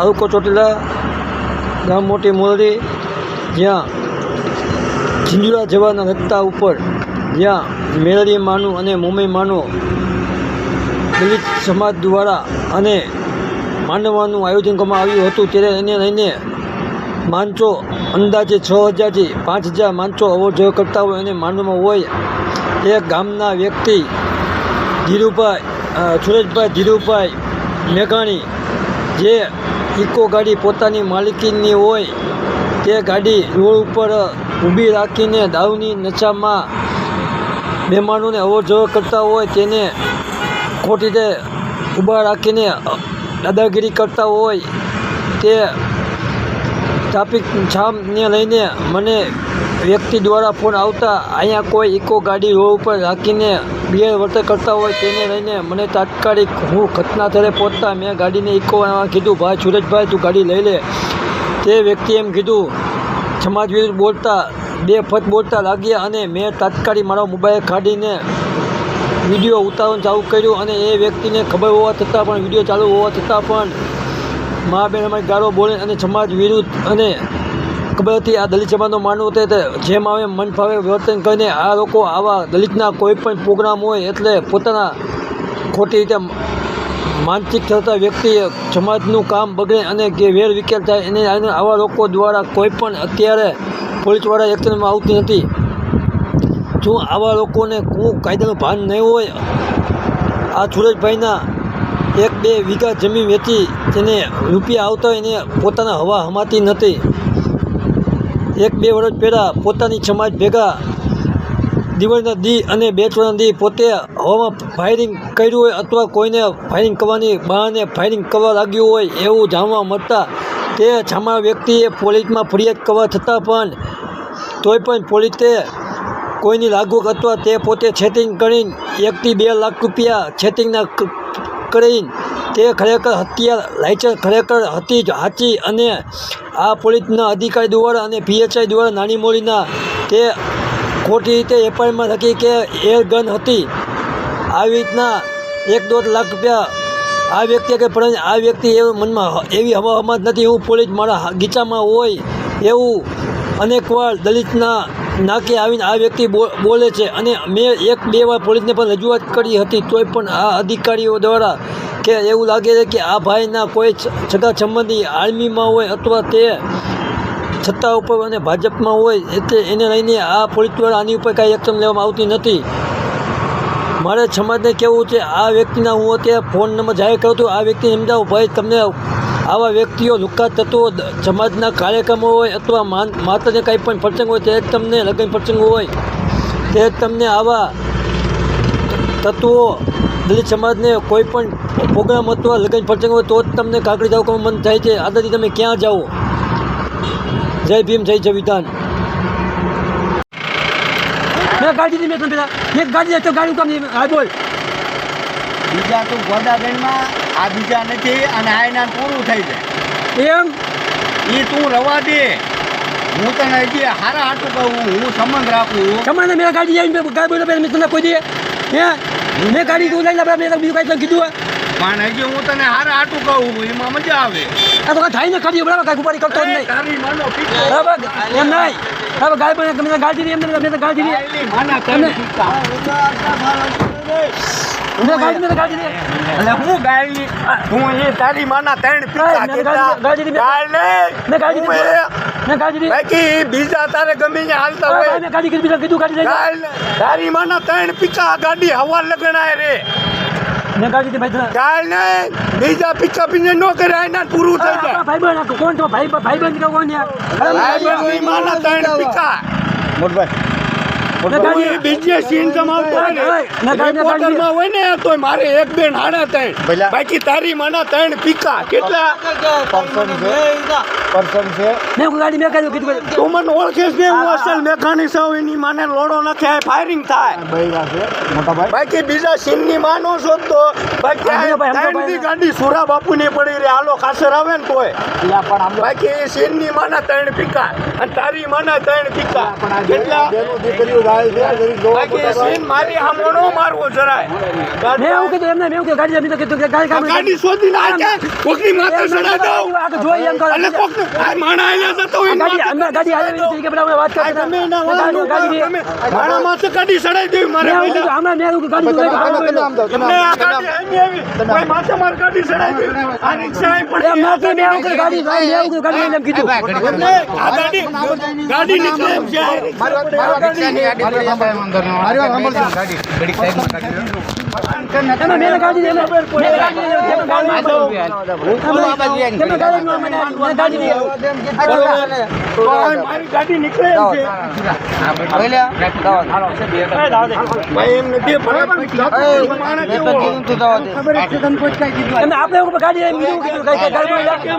તાલુકો ચોટીલા, ગામ મોટી મોરડી જ્યાં ઝીંઝુરા જવાના રસ્તા ઉપર જ્યાં મેળડી માનું અને મુંબઈ માનું દલિત સમાજ દ્વારા અને માંડવાનું આયોજન કરવામાં આવ્યું હતું. ત્યારે એને લઈને માંચો અંદાજે છ હજારથી પાંચ હજાર માંચો અવર કરતા હોય અને માંડવામાં હોય. એ ગામના વ્યક્તિ ધીરુભાઈ સુરેશભાઈ ધીરુભાઈ મેઘાણી, જે ઇકો ગાડી પોતાની માલિકીની હોય, તે ગાડી રોડ ઉપર ઊભી રાખીને દારૂની નશામાં મહેમાનોને અવરજવર કરતા હોય, તેને ખોટી રીતે ઊભા રાખીને દાદાગીરી કરતા હોય, તે ટ્રાફિક જામને લઈને મને વ્યક્તિ દ્વારા ફોન આવતા અહીંયા કોઈ ઇકો ગાડી રોડ ઉપર રાખીને બે વર્તન કરતા હોય તેને લઈને મને તાત્કાલિક હું ઘટના સ્થળે પહોંચતા મેં ગાડીને ઇકો કીધું, ભાઈ સુરેશભાઈ તું ગાડી લઈ લે. તે વ્યક્તિ એમ કીધું સમાજ વિરુદ્ધ બોલતા, બે ફત બોલતા લાગ્યા અને મેં તાત્કાલિક મારો મોબાઈલ કાઢીને વીડિયો ઉતારવાનું ચાલુ કર્યું અને એ વ્યક્તિને ખબર હોવા છતાં પણ વીડિયો ચાલુ હોવા છતાં પણ મા બેન અમારી ગાળો બોલે અને સમાજ વિરુદ્ધ અને હતી આ દલિત સમાજનો માનવું તે જેમ આવે મન ફાવે વર્તન કરીને આ લોકો આવા દલિતના કોઈ પણ પ્રોગ્રામ હોય એટલે પોતાના ખોટી રીતે માનસિક થતા વ્યક્તિએ સમાજનું કામ બગડે અને જે વિકેલ થાય એને આવા લોકો દ્વારા કોઈ પણ અત્યારે પોલીસવાળા એક્શનમાં આવતી નથી. જો આવા લોકોને કોઈ કાયદાનું ભાન નહીં હોય, આ સુરજભાઈના એક બે વીઘા જમીન વેચી તેને રૂપિયા આવતા હોય એને પોતાના હવા હમાતી નથી. એક બે વર્ષ પહેલાં પોતાની સમાજ ભેગા દિવાળીના દી અને બેચવાના દી પોતે હવામાં ફાયરિંગ કર્યું હોય અથવા કોઈને ફાયરિંગ કરવાની બહાને ફાયરિંગ કરવા લાગ્યું હોય એવું જાણવા મળતા તે છામા વ્યક્તિએ પોલીસમાં ફરિયાદ કરવા છતાં પણ તોય પણ પોલીસે કોઈની લાગુ અથવા તે પોતે છેટિંગ કરીને એકથી બે લાખ રૂપિયા છેટિંગના કરીને તે ખરેખર હત્યા લાયસન્સ ખરેખર હતી જ સાચી અને આ પોલીસના અધિકારી દ્વારા અને પીએચઆઈ દ્વારા નાની મોડીના તે ખોટી રીતે એફઆઈઆરમાં લખી કે એર ગન હતી. આવી રીતના એક દોઢ લાખ રૂપિયા આ વ્યક્તિ કે પણ આ વ્યક્તિ એવું મનમાં એવી હવા હમત નથી. હું પોલીસ મારા ગીચામાં હોય એવું અનેકવાર દલિતના નાકે આવીને આ વ્યક્તિ બોલે છે અને મેં એક, બે વાર પોલીસને પણ રજૂઆત કરી હતી, તોય પણ આ અધિકારીઓ દ્વારા કે એવું લાગે છે કે આ ભાઈના કોઈ સગા સંબંધી આર્મીમાં હોય અથવા તે સત્તા ઉપર અને ભાજપમાં હોય, એટલે એને લઈને આ પોલીસ દ્વારા આની ઉપર કાંઈ એક્શન લેવામાં આવતી નથી. મારે સમાજને કહેવું છે, આ વ્યક્તિના હું અત્યારે ફોન નંબર જાહેર કરું છું, આ વ્યક્તિને સમજાવું ભાઈ, તમને આવા વ્યક્તિઓ લુકા તત્વો સમાજના કાર્યક્રમો હોય અથવા માતાને કંઈ પણ પ્રસંગ હોય તે જ તમને લગ્ન પ્રસંગ હોય. તે જ તમને આવા તત્વો, દલિત સમાજને કોઈ પણ પ્રોગ્રામ અથવા લગ્ન પ્રસંગ હોય તો જ તમને કાકડી જાવ મન થાય છે. આદરથી તમે ક્યાં જાઓ? જય ભીમ, જય સંવિધાન મેં ગાડી મેં પેલા. મેં ગાડી ગાડી કામ બોલ. બીજા તું ગોદાગઢમાં આ બીજા નથી અને આ એના પૂરું થઈ જાય. એમ? એ તું રવા દે. હું તને હજી હારા હાટું કહું હું સંબંધ રાખું. સંબંધ મેં ગાડી આવી મેં ગાડી બોલો મેં તને કોઈ દે. હે? મેં ગાડી તું લઈને લે મેં બીજું કાંઈ તને કીધું? પણ હજી હું તને હારા હાટું કહું એમાં મજા આવે. આ તો થાય ને ખાલી બરાબર કાંઈ ઉપાડી કરતો નહીં. બરાબર? એમ નહીં. હવે ગાય પણ મેં ગાડી એમ મેં તો ગાડી માના મેં ગાડી હું હું એ તારી માના ત્રણ મેં કેટલા ગાડી. મેં ગાડી હું બાકી બીજા તારે ગમે ત્યાં હાલતા હા, હોય. ભાઈ, મેં ગાડી કીધી કીધું ગાડી લઈ. તારી માના ત્રણ પીકા ગાડી હવા લગણાય રે. મેં ગાડી ભાઈ તને. ને બીજા પીકા પીને નો કરે આના પૂરું થઈ જાય. ભાઈ બહેન કોણ તો ભાઈ ભાઈ બહેન કોણ યાર ભાઈબંધની માના ત્રણ પીકા મેં ગાડી કોઈ બિઝનેસ ઇન્કમ આવતો હોય ને. રિપોર્ટરમાં હોય ને તો મારે એક બે નાણા ત્રણ. બાકી તારી માના ત્રણ પીકા. કેટલા? મેં ગાડી મેં ગાડી કીધું તું મને ઓળખીશ ને હું અસલ મેઘાણી છું એની માને લોડો નાખે ફાયરિંગ થાય. બાકી બીજા સીનની માનો છો તો બાકી ભાઈ, ભાઈ. ગાડી સુરા બાપુની પડી રે હાલો ખાસર આવે ને તોય. બાકી એ સીનની માના ત્રણ પીકા અને તારી માના ત્રણ પીકા. કેટલા? બાકી સીન મારી સામો નો મારવો જરાય. મેં એવું કીધું એમને મેં એવું કીધું ગાડી જમી તો કીધું કે ગાડી કામ ગાડી શોધીને આ? કોકની માથે ચડાઈ દઉં. જોઈ એમ કરો. આ માણા જતો હોય ગાડી અંદર ગાડી હાલે એવી કે બધા વાત કરતા તમે એના હતા. ગાડી ચડાઈ દેવી મારે મેં એવું પહેલા. કીધું હમણાં મેં એવું કીધું ગાડી જોઈ એમને આ ગાડી અહીં આવી. કોઈ માથે માર ગાડી ચડાઈ દેવી. આ રિક્ષા અહીં પડી. એમ નથી મેં એવું કીધું ગાડી મેં એવું કીધું ગાડી એમ કીધું એમને આ ગાડી ગાડી નીકળે એમ છે. આ રિક્ષા પડી. આ ગાડી એમાં ગાડી એમને મેં ગાડી એમને ગાડી ગાડી મેં ગાડી તો આ મારી ગાડી નીકળે આપણે ગાડી કીધું